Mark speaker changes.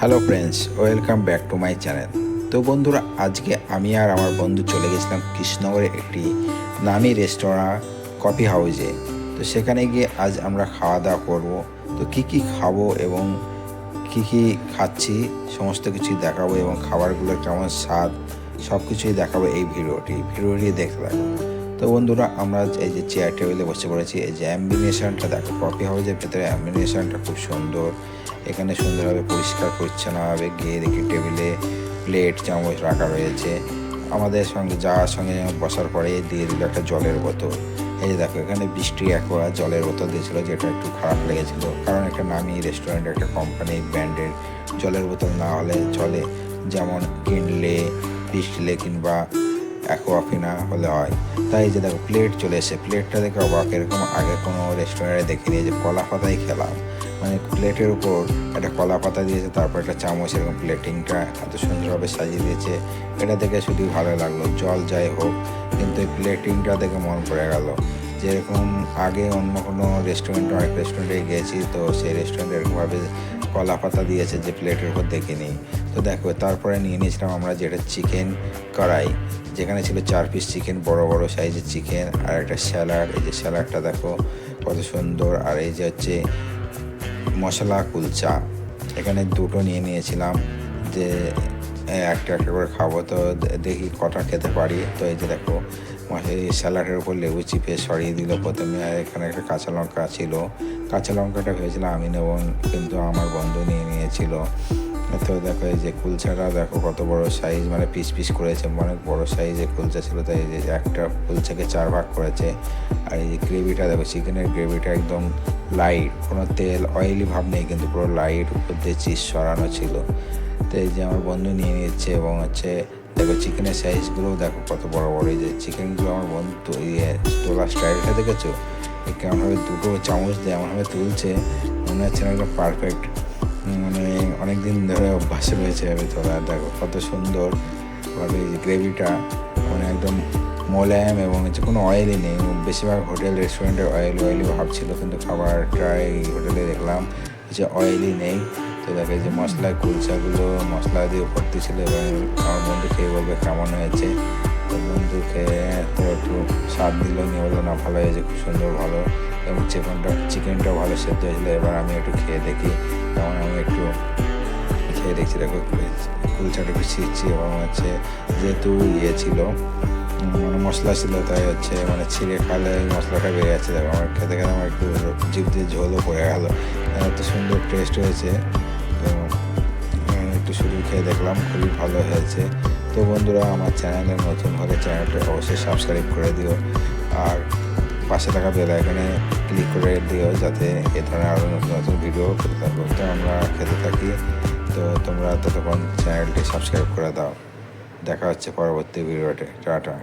Speaker 1: Hello friends welcome back to my channel তো বন্ধুরা, আজকে আমি আর আমার বন্ধু চলে গেছিলাম কৃষ্ণনগরে একটি নামি রেস্তোরাঁ কফি হাউসে তো সেখানে গিয়ে আজ আমরা খাওয়া দাওয়া করব। তো কি কি খাব এবং কি কি খাচ্ছি, সমস্ত কিছুই দেখাবো এবং খাবারগুলোর কেমন স্বাদ সব কিছুই দেখাবো এই ভিডিওটি। ভিডিওটি দেখতে থাকো। তো বন্ধুরা, আমরা এই যে চেয়ার টেবিলে বসে পড়েছি। এই যে অ্যাম্বিনেশনটা দেখো কফি হাউসের ভেতরে অ্যাম্বিনেশনটা খুব সুন্দর। এখানে সুন্দরভাবে পরিষ্কার, পরিচ্ছন্নভাবে গিয়ে দেখি টেবিলে প্লেট, চামচ রাখা রয়েছে। আমাদের সঙ্গে যাওয়ার সঙ্গে বসার পরে দিয়ে দিল একটা জলের বোতল। এই যে দেখো, এখানে বৃষ্টি একোয়া জলের বোতল দিয়েছিল, যেটা একটু খারাপ লেগেছিল। কারণ একটা নামি রেস্টুরেন্ট একটা কোম্পানি ব্র্যান্ডের জলের বোতল না হলে চলে। যেমন কিনলে পিসলে কিংবা অ্যাকোয়াফিনা হলে হয়। তাই যে দেখো, প্লেট চলে এসে প্লেটটা দেখে অবাক, এরকম আগে কোনো রেস্টুরেন্টে দেখিনি যে কলা পাতাই খেলাম। মানে প্লেটের উপর একটা কলা পাতা দিয়েছে, তারপর একটা চামচ এরকম প্লেটিংটা এত সুন্দরভাবে সাজিয়ে দিয়েছে। এটা দেখে শুধু ভালো লাগল। জল যাই হোক, কিন্তু এই প্লেটিংটা দেখে মন পড়ে গেল। যেরকম আগে অন্য কোনো রেস্টুরেন্ট অনেক রেস্টুরেন্টে গিয়েছি, তো সেই রেস্টুরেন্টে এরকমভাবে কলা পাতা দিয়েছে যে প্লেটের উপর দেখিনি। তো দেখো, তারপরে নিয়ে নিয়েছিলাম আমরা যেটা চিকেন কড়াই, যেখানে ছিল চার পিস চিকেন বড় বড় সাইজের চিকেন আর একটা স্যালাড এই যে স্যালাডটা দেখো, কত সুন্দর। আর এই যে হচ্ছে মশলা, কুলচা। এখানে দুটো নিয়ে নিয়েছিলাম। যে, একটা একটা করে খাব তো দেখি কটা খেতে পারি। তো এই যে দেখো স্যালাডের উপর লেবু চিপে সরিয়ে দিল প্রথমে। এখানে একটা কাঁচা লঙ্কা ছিল। কাঁচা লঙ্কাটা ভেবেছিলাম আমি নেব কিন্তু আমার বন্ধু নিয়ে নিয়েছিল। তো দেখো এই যে কুলচাটা দেখো কত বড় সাইজ মানে পিস পিস করেছে অনেক বড় সাইজের কুলচা ছিল, তাই এই যে একটা কুলচাকে চার ভাগ করেছে। আর এই যে গ্রেভিটা দেখো চিকেনের গ্রেভিটা একদম লাইট কোনো তেল অয়েলি ভাব নেই, কিন্তু পুরো লাইট উপর দিয়ে চিজ সরানো ছিল। তো এই যে আমার বন্ধু নিয়ে নিচ্ছে এবং হচ্ছে দেখো চিকেনের সাইজগুলোও দেখো কত বড় বড়, এই যে চিকেনগুলো আমার বন্ধু ইয়ে তোলা স্টাইলটা দেখেছ? কেমনভাবে দুটো চামচ দিয়ে এমনভাবে তুলছে, মনে হচ্ছে না পারফেক্ট মানে অনেক দিন ধরে অভ্যাসে রয়েছে তোলা দেখো কত সুন্দর ভাবে গ্রেভিটা মানে একদম মোলায়েম এবং হচ্ছে কোনো অয়েলই নেই। বেশিরভাগ হোটেল রেস্টুরেন্টে অয়েল অয়েলি ভাব ছিল, কিন্তু খাবারটা এই হোটেলে দেখলাম যে অয়েলই নেই। তো দেখে যে মশলা কুলচাগুলো মশলা দিয়ে ভর্তি ছিল এবং আমার বন্ধু খেয়ে বলবে কেমন হয়েছে। তো বন্ধু খেয়ে একটু স্বাদ দিল নিয়ে বলল, না, ভালো হয়েছে, খুব সুন্দর, ভালো। এবং চিকেনটা চিকেনটাও ভালো সেদ্ধ হয়েছিল। এবার আমি একটু খেয়ে দেখি যেমন আমি একটু খেয়ে দেখছি? দেখো কুলচাটা একটু ছিঁড়ছি এবং হচ্ছে যেহেতু ইয়ে ছিল মানে মশলা ছিল, তাই হচ্ছে মানে ছিঁড়ে খালে মশলাটা বেড়ে যাচ্ছে। দেখো, আমার খেতে খেতে আমার একটু জিভ দিয়ে ঝোলও পড়ে গেল। এত সুন্দর টেস্ট হয়েছে। তো একটু শুরু খেয়ে দেখলাম, খুবই ভালো হয়েছে। তো বন্ধুরা, আমার চ্যানেলে নতুন হলে চ্যানেলটা অবশ্যই সাবস্ক্রাইব করে দিও। আর পাশে থাকা বেল আইকনে ক্লিক করে দিও, যাতে এ ধরনের আরও নতুন নতুন ভিডিও পেতে থাকব তো আমরা খেতে থাকি। তো তোমরা ততক্ষণ চ্যানেলটি সাবস্ক্রাইব করে দাও। দেখা হচ্ছে পরবর্তী ভিডিওতে টাটা।